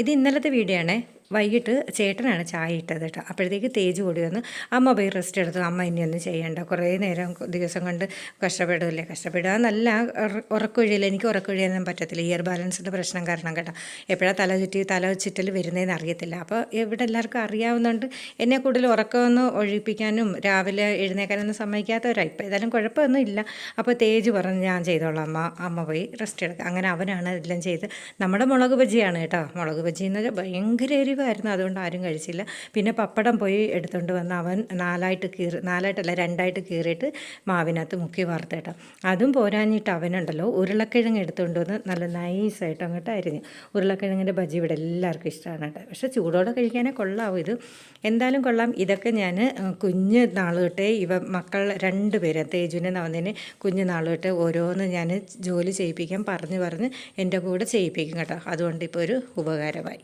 ഇത് ഇന്നലത്തെ വീഡിയോ ആണേ. വൈകിട്ട് ചേട്ടനാണ് ചായ ഇട്ടത് കേട്ടോ. അപ്പോഴത്തേക്ക് തേജ് കൂടി വന്ന് അമ്മ പോയി റെസ്റ്റ് എടുത്തു? അമ്മ ഇനിയൊന്നും ചെയ്യണ്ട. കുറേ നേരം ദിവസം കൊണ്ട് കഷ്ടപ്പെടുമല്ലേ കഷ്ടപ്പെടുക എന്നല്ല ഉറ- ഉറക്കൊഴിയില്ല എനിക്ക് ഉറക്കൊഴിയാനൊന്നും പറ്റത്തില്ല. ഇയർ ബാലൻസിന്റെ പ്രശ്നം കാരണം കേട്ടോ. എപ്പോഴാണ് തല ചുറ്റി തല ചുറ്റൽ വരുന്നതെന്ന് അറിയത്തില്ല. അപ്പോൾ ഇവിടെ എല്ലാവർക്കും അറിയാവുന്നതുകൊണ്ട് എന്നെ കൂടുതൽ ഉറക്കമൊന്ന് ഒഴിപ്പിക്കാനും രാവിലെ എഴുന്നേക്കാനൊന്നും സമ്മതിക്കാത്തവരാണ് ഇപ്പോൾ ഏതായാലും കുഴപ്പമൊന്നും ഇല്ല. അപ്പോൾ തേജ് പറഞ്ഞ് ഞാൻ ചെയ്തോളാം അമ്മ. അമ്മ പോയി റെസ്റ്റ് എടുക്കുക അങ്ങനെ അവനാണ് എല്ലാം ചെയ്ത്. നമ്മുടെ മുളക് ബജിയാണ് കേട്ടോ. മുളക് ബജി എന്ന് വെച്ചാൽ ഭയങ്കര എരിവായിരുന്നു അതുകൊണ്ട് ആരും കഴിച്ചില്ല. പിന്നെ പപ്പടം പോയി എടുത്തുകൊണ്ട് വന്ന് അവൻ നാലായിട്ട് കീറി നാലായിട്ടല്ല രണ്ടായിട്ട് കീറിയിട്ട് മാവിനകത്ത് മുക്കി വറുത്തേട്ടാ. അതും പോരാഞ്ഞിട്ട് അവനുണ്ടല്ലോ ഉരുളക്കിഴങ്ങ് എടുത്തുകൊണ്ട് വന്ന് നല്ല നൈസായിട്ട് അങ്ങോട്ട് അരിഞ്ഞ്. ഉരുളക്കിഴങ്ങിന്റെ ബജി ഇവിടെ എല്ലാവർക്കും ഇഷ്ടമാണ് കേട്ടോ. പക്ഷേ ചൂടോടെ കഴിക്കാനേ കൊള്ളാവും ഇത്. എന്തായാലും കൊള്ളാം. ഇതൊക്കെ ഞാൻ കുഞ്ഞ് നാൾ തൊട്ടേ ഇവ മക്കൾ രണ്ട് പേര് തേജുവിനെ നവന്നിനെ കുഞ്ഞ് നാൾ തൊട്ട് ഓരോന്ന് ഞാൻ ജോലി ചെയ്യിപ്പിക്കാൻ പറഞ്ഞ് പറഞ്ഞ് എന്റെ കൂടെ ചെയ്യിപ്പിക്കും കേട്ടോ. അതുകൊണ്ട് ഇപ്പോൾ ഒരു ഉപകാരമായി.